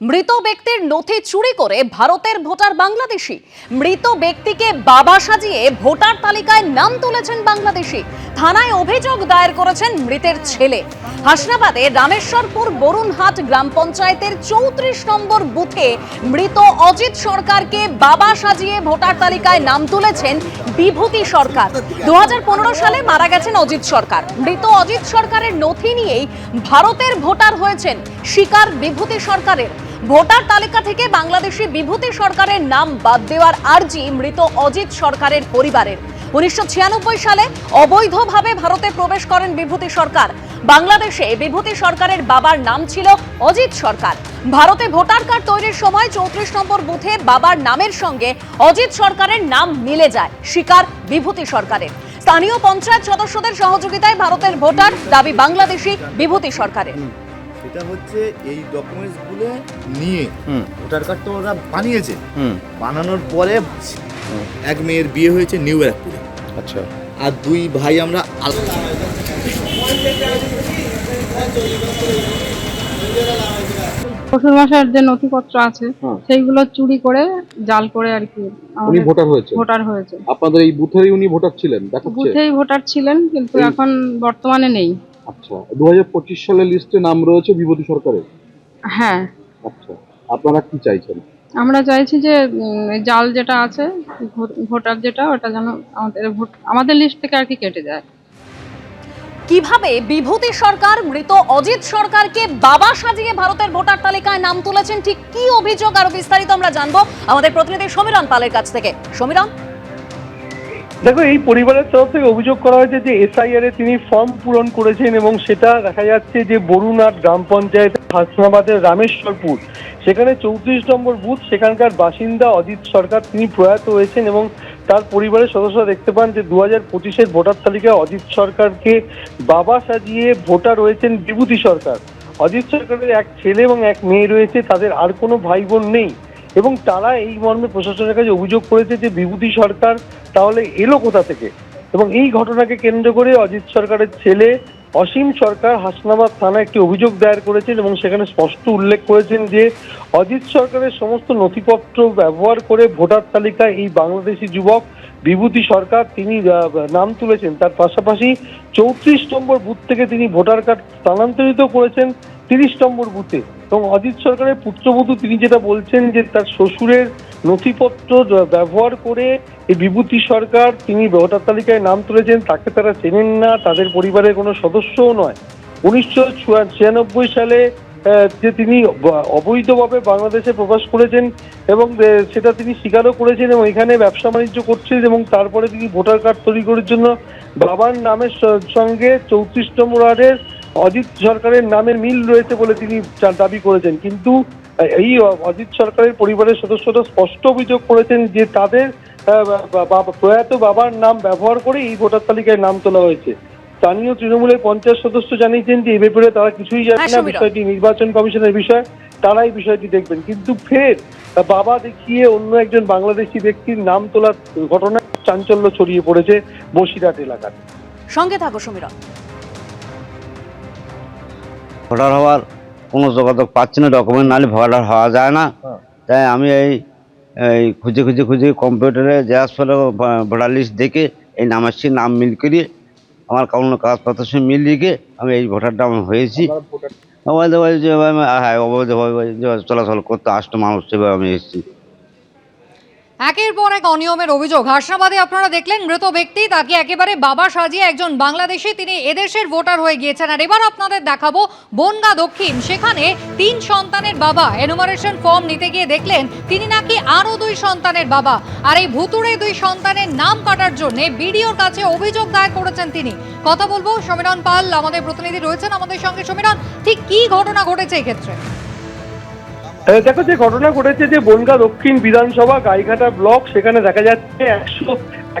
মৃত ব্যক্তির নথি চুরি করে ভারতের ভোটার বাংলাদেশি। মৃত ব্যক্তিকে বাবা সাজিয়ে ভোটার তালিকায় নাম তুলেছেন বাংলাদেশি। থানায় অভিযোগ দায়ের করেছেন মৃতের ছেলে। হাসনাবাদে রামেশ্বরপুর বরুণহাট গ্রাম পঞ্চায়েতের চৌত্রিশ নম্বর বুথে মৃত অজিত সরকারকে বাবা সাজিয়ে ভোটার তালিকায় নাম তুলেছেন বিভূতি সরকার। দু হাজার পনেরো সালে মারা গেছেন অজিত সরকার। মৃত অজিত সরকারের নথি নিয়েই ভারতের ভোটার হয়েছেন শিকার বিভূতি সরকারের। ভোটার তালিকা থেকে বাংলাদেশি বিভূতি সরকারের নাম বাদ দেওয়ার আর্জি মৃত অজিত সরকারের পরিবারের। উনিশশো ছিয়ানব্বই সালে অবৈধভাবে ভারতে প্রবেশ করেন বিভূতি সরকার। বাংলাদেশে বিভূতি সরকারের বাবার নাম ছিল অজিত সরকার। ভারতে ভোটার কার্ড তৈরির সময় চৌত্রিশ নম্বর বুথে বাবার নামের সঙ্গে অজিত সরকারের নাম মিলে যায়, শিকার বিভূতি সরকারের। স্থানীয় পঞ্চায়েত সদস্যদের সহযোগিতায় ভারতের ভোটার দাবি বাংলাদেশি বিভূতি সরকারের। সেটা হচ্ছে এই ডকুমেন্টসগুলো নিয়ে হুম। ভোটার কার্ডটা ওরা বানিয়েছে। হুম। বানানোর পরে এক মেয়ের বিয়ে হয়েছে নিউ ব্যারাকপুরে। আচ্ছা। আর দুই ভাই আমরা শ্বশুর মশাইয়ের যে নথিপত্র আছে সেইগুলো চুরি করে জাল করে আর কি উনি ভোটার হয়েছে ভোটার হয়েছে আপনাদের এই বুথেরই উনি ভোটার ছিলেন? দেখাচ্ছে বুথেই ভোটার ছিলেন কিন্তু এখন বর্তমানে নেই। আচ্ছা দু সালের লিস্টে নাম রয়েছে বিভূতি সরকারের? হ্যাঁ। আচ্ছা আপনারা কি চাইছেন? আমরা চাইছি যে জাল যেটা আছে ভোটার যেটা ওটা যেন আমাদের ভোট আমাদের লিস্ট থেকে আর কি কেটে যায়। কীভাবে বিভূতি সরকার মৃত অজিত সরকারকে বাবা সাজিয়ে ভারতের ভোটার তালিকায় নাম তুলেছেন ঠিক কি অভিযোগ আরও বিস্তারিত আমরা জানব আমাদের প্রতিনিধি সমীরণ পালের কাছ থেকে। সমীরণ? দেখো, এই পরিবারের তরফ থেকে অভিযোগ করা হয়েছে যে এসআইআর এ তিনি ফর্ম পূরণ করেছেন এবং সেটা দেখা যাচ্ছে যে বরুণাট গ্রাম পঞ্চায়েত হাসনাবাদের রামেশ্বরপুর। সেখানে চৌত্রিশ নম্বর বুথ, সেখানকার বাসিন্দা অজিত সরকার, তিনি প্রয়াত হয়েছেন এবং তার পরিবারের সদস্যরা দেখতে পান যে দু হাজার পঁচিশের ভোটার তালিকায় অজিত সরকারকে বাবা সাজিয়ে ভোটার রয়েছেন বিভূতি সরকার। অজিত সরকারের এক ছেলে এবং এক মেয়ে রয়েছে, তাদের আর কোনো ভাই বোন নেই। এবং তারা এই মর্মে প্রশাসনের কাছে অভিযোগ করেছে যে বিভূতি সরকার তাহলে এলো কোথা থেকে? এবং এই ঘটনাকে কেন্দ্র করে অজিত সরকারের ছেলে অসীম সরকার হাসনাবাদ থানায় একটি অভিযোগ দায়ের করেছেন এবং সেখানে স্পষ্ট উল্লেখ করেছেন যে অজিত সরকারের সমস্ত নথিপত্র ব্যবহার করে ভোটার তালিকায় এই বাংলাদেশি যুবক বিভূতি সরকার তিনি নাম তুলেছেন। তার পাশাপাশি চৌত্রিশ নম্বর বুথ থেকে তিনি ভোটার কার্ড স্থানান্তরিত করেছেন তিরিশ নম্বর বুথে। এবং অজিত সরকারের পুত্রবধূ তিনি যেটা বলছেন যে তার শ্বশুরের নথিপত্র ব্যবহার করে এই বিভূতি সরকার তিনি ভোটার তালিকায় নাম তুলেছেন, তাকে তারা চেনেন না, তাদের পরিবারের কোনো সদস্যও নয়। উনিশশো ছিয়ানব্বই সালে যে তিনি অবৈধভাবে বাংলাদেশে প্রবেশ করেছেন এবং সেটা তিনি স্বীকারও করেছেন এবং এখানে ব্যবসা বাণিজ্য করছেন এবং তারপরে তিনি ভোটার কার্ড তৈরি করার জন্য বাবার নামের সঙ্গে চৌত্রিশ নম্বর ওয়ার্ডের অজিত সরকারের নামের মিল রয়েছে বলে তিনি দাবি করেছেন। কিন্তু এই অজিত সরকারের পরিবারের সদস্যরা স্পষ্ট অভিযোগ করেছেন যে তাদের প্রয়াত বাবার নাম ব্যবহার করে এই ভোটার তালিকায় নাম তোলা হয়েছে। স্থানীয় তৃণমূলের পঞ্চায়েত সদস্য জানিয়েছেন যে এই ব্যাপারে তারা কিছুই জানে হ্যাঁ, না বিষয়টি নির্বাচন কমিশনের বিষয় তারা এই বিষয়টি দেখবেন। কিন্তু ফের বাবা দেখিয়ে অন্য একজন বাংলাদেশি ব্যক্তির নাম তোলার ঘটনা চাঞ্চল্য ছড়িয়ে পড়েছে বসিরহাট এলাকায় সঙ্গে থাকো সমীরণ ভোটার হওয়ার কোনো যোগাযোগ পাচ্ছি না ডকুমেন্ট নাহলে ভোটার হওয়া যায় না। তাই আমি এই এই খুঁজে খুঁজে খুঁজে কম্পিউটারে জেরাস ফেলে ভোটার লিস্ট দেখে এই নামের সে নাম মিল করিয়ে আমার কোনো কাগজপত্র সে মিল গিয়ে আমি এই ভোটারটা আমি হয়েছি। অবৈধভাবে যেভাবে হ্যাঁ অবৈধভাবে চলাচল করতে আসতো মানুষ সেভাবে আমি এসেছি। একের পর এক অনিয়মের অভিযোগ। হাসনাবাদে আপনারা দেখলেন মৃত ব্যক্তি তাকে একেবারে বাবা সাজিয়ে একজন বাংলাদেশি তিনি এদেশের ভোটার হয়ে গিয়েছেন। আর এবার আপনাদের দেখাবো বনগা দক্ষিণ। সেখানে তিন সন্তানের বাবা এনুমারেশন ফর্ম নিতে গিয়ে দেখলেন তিনি নাকি আরও দুই সন্তানের বাবা। আর এই ভুতুড়ে দুই সন্তানের নাম কাটার জন্য বিডিওর কাছে অভিযোগ দায়ের করেছেন তিনি। কথা বলব সমীরণ পাল আমাদের প্রতিনিধি রয়েছেন আমাদের সঙ্গে। সমীরণ ঠিক কি ঘটনা ঘটেছে এই ক্ষেত্রে আহ, দেখো যে ঘটনা ঘটেছে যে বনগা দক্ষিণ বিধানসভা গাইঘাটা ব্লক, সেখানে দেখা যাচ্ছে একশো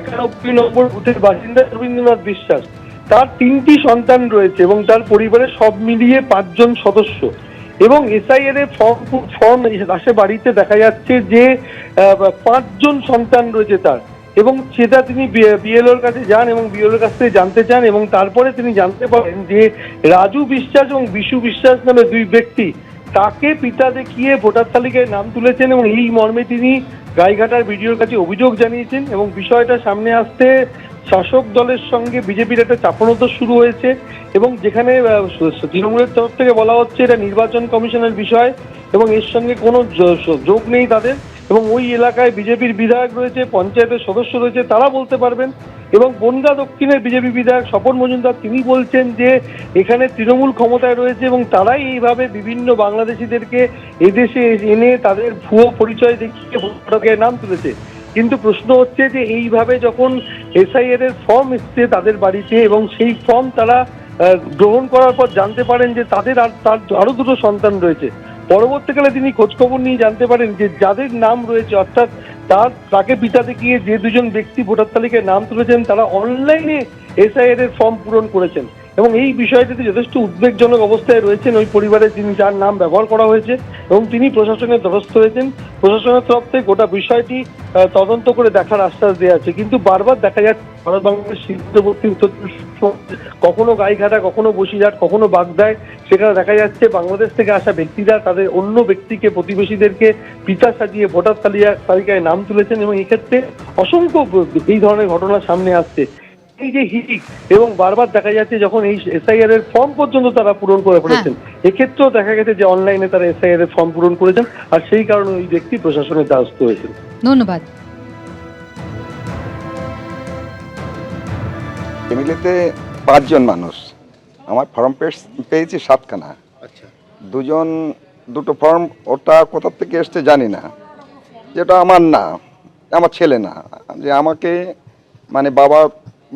একানব্বই নম্বর বুথের বাসিন্দা রবীন্দ্রনাথ বিশ্বাস। তার তিনটি সন্তান রয়েছে এবং তার পরিবারের সব মিলিয়ে পাঁচজন সদস্য। এবং এসআইএর এর ফর্ম ফর্ম আসে বাড়িতে দেখা যাচ্ছে যে পাঁচজন সন্তান রয়েছে তার। এবং সেটা তিনি বিএলওর কাছে যান এবং বিএলওর কাছ থেকে জানতে চান এবং তারপরে তিনি জানতে পারেন যে রাজু বিশ্বাস এবং বিশু বিশ্বাস নামে দুই ব্যক্তি তাকে পিতা দেখিয়ে ভোটার তালিকায় নাম তুলেছেন এবং এই মর্মে তিনি গাইঘাটার ভিডিওর কাছে অভিযোগ জানিয়েছেন এবং বিষয়টা সামনে আসতে শাসক দলের সঙ্গে বিজেপির একটা চাপনত শুরু হয়েছে এবং যেখানে তৃণমূলের তরফ থেকে বলা হচ্ছে এটা নির্বাচন কমিশনের বিষয় এবং এর সঙ্গে কোনো যোগ নেই তাদের। এবং ওই এলাকায় বিজেপির বিধায়ক রয়েছে, পঞ্চায়েতের সদস্য রয়েছে, তারা বলতে পারবেন। এবং বনগা দক্ষিণের বিজেপি বিধায়ক স্বপন মজুমদার, তিনি বলছেন যে এখানে তৃণমূল ক্ষমতায় রয়েছে এবং তারাই এইভাবে বিভিন্ন বাংলাদেশিদেরকে এদেশে এনে তাদের ভুয়ো পরিচয় দেখিয়ে ভোটারকে নাম তুলেছে। কিন্তু প্রশ্ন হচ্ছে যে এইভাবে যখন এসআইআর এর ফর্ম এসছে তাদের বাড়িতে এবং সেই ফর্ম তারা গ্রহণ করার পর জানতে পারেন যে তাদের আর তার আরও দুটো সন্তান রয়েছে। পরবর্তীকালে তিনি খোঁজখবর নিয়ে জানতে পারেন যে যাদের নাম রয়েছে, অর্থাৎ তার, তাকে পিতা দেখিয়ে যে দুজন ব্যক্তি ভোটার তালিকায় নাম তুলেছেন, তারা অনলাইনে এসআইআর এর ফর্ম পূরণ করেছেন। এবং এই বিষয়টিতে যথেষ্ট উদ্বেগজনক অবস্থায় রয়েছেন ওই পরিবারের তিনি যার নাম ব্যবহার করা হয়েছে এবং তিনি প্রশাসনের দ্বারস্থ হয়েছেন। প্রশাসনের তরফ থেকে গোটা বিষয়টি তদন্ত করে দেখার আশ্বাস দেওয়া আছে। কিন্তু বারবার দেখা যাচ্ছে ভারত বাংলাদেশ সীমান্তবর্তী উত্তর কখনো গাইঘাটা কখনো বসিরহাট কখনো বাগদায় সেখানে দেখা যাচ্ছে বাংলাদেশ থেকে আসা ব্যক্তিরা তাদের অন্য ব্যক্তিকে প্রতিবেশীদেরকে পিতা সাজিয়ে ভোটার তালিকা তালিকায় নাম তুলেছেন এবং এক্ষেত্রে অসংখ্য এই ধরনের ঘটনা সামনে আসছে। এই যে হিট এবং বারবার দেখা যাচ্ছে যখন এই এসআইআর এর ফর্ম পর্যন্ত তারা পূরণ করে ফেলেছেন এক্ষেত্রেও দেখা গেছে যে অনলাইনে তারা এসআইআর এর ফর্ম পূরণ করেছেন আর সেই কারণে ওই ব্যক্তি প্রশাসনের দ্বারস্থ হয়েছেন। ধন্যবাদ। ফ্যামিলিতে পাঁচজন মানুষ। আমার ফর্ম পেয়েছি সাতখানা। আচ্ছা। দুজন দুটো ফর্ম ওটা কোথা থেকে এসছে জানি না। যেটা আমার না আমার ছেলে না। যে আমাকে মানে বাবা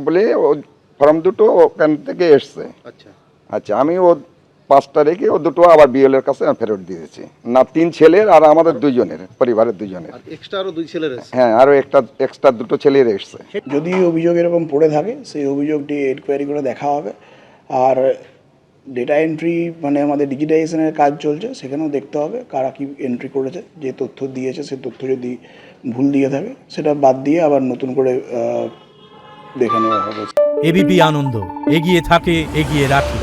বলে ও ফর্ম দুটো ওখান থেকে এসছে। আচ্ছা। আচ্ছা আমি ও পাঁচটা রেখে ও দুটো আবার বিএলের কাছে আমি ফেরত দিয়েছি। না তিন ছেলের আর আমাদের দুজনের পরিবারের আর এক্সট্রা আরও দুই হ্যাঁ আরও একটা এক্সট্রা দুটো ছেলের এসছে। যদি অভিযোগ এরকম পড়ে থাকে সেই অভিযোগটি এনকোয়ারি করে দেখা হবে। আর ডেটা এন্ট্রি মানে আমাদের ডিজিটাইজেশনের কাজ চলছে সেখানেও দেখতে হবে কারা কি এন্ট্রি করেছে যে তথ্য দিয়েছে সে তথ্য যদি ভুল দিয়ে থাকে সেটা বাদ দিয়ে আবার নতুন করে দেখে নেওয়া হবে। এবিপি আনন্দ এগিয়ে থাকে এগিয়ে রাখে।